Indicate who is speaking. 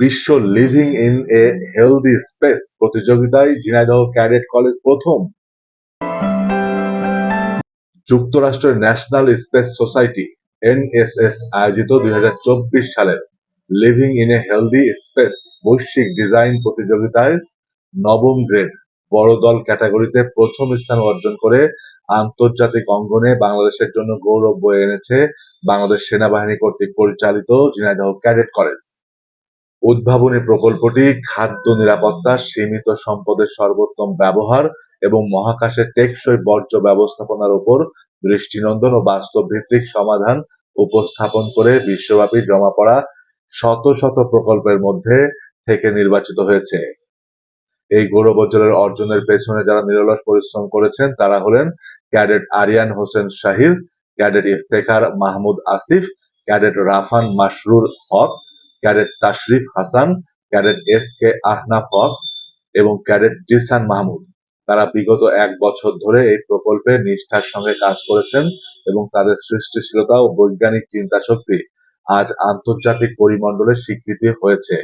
Speaker 1: বিশ্ব living in a healthy space প্রতিযোগিতায় Jhenaidah cadet college প্রথম। যুক্তরাষ্ট্রের ন্যাশনাল স্পেস সোসাইটি এনএসএস আয়োজিত দুই হাজার চব্বিশ সালের living in a healthy space বৈশ্বিক ডিজাইন প্রতিযোগিতায় নবম গ্রেড বড় দল ক্যাটাগরিতে প্রথম স্থান অর্জন করে আন্তর্জাতিক অঙ্গনে বাংলাদেশের জন্য গৌরব বয়ে এনেছে বাংলাদেশ সেনাবাহিনী কর্তৃক পরিচালিত ঝিনাইদহ ক্যাডেট কলেজ উদ্ভাবনী প্রকল্পটি খাদ্য নিরাপত্তা, সীমিত সম্পদের সর্বোত্তম ব্যবহার এবং মহাকাশে টেকসই বর্জ্য ব্যবস্থাপনার উপর দৃষ্টিনন্দন ও বাস্তব ভিত্তিক সমাধান উপস্থাপন করে বিশ্বব্যাপী জমা পড়া শত শত প্রকল্পের মধ্যে থেকে নির্বাচিত হয়েছে। এই গৌরবোজ্জ্বলের অর্জনের পেছনে যারা নিরলস পরিশ্রম করেছেন, তারা হলেন cadet Arian Hossain Shahir, cadet Iftekhar Mahmud Asif, cadet Rafan Masrur Haque cadet Tashrif Hasan, cadet S K Ahnaf Haque এবং ক্যাডেট জিসান মাহমুদ। তারা বিগত এক বছর ধরে এই প্রকল্পে নিষ্ঠার সঙ্গে কাজ করেছেন এবং তাদের সৃষ্টিশীলতা ও বৈজ্ঞানিক চিন্তা শক্তি আজ আন্তর্জাতিক পরিমণ্ডলে স্বীকৃতি হয়েছে।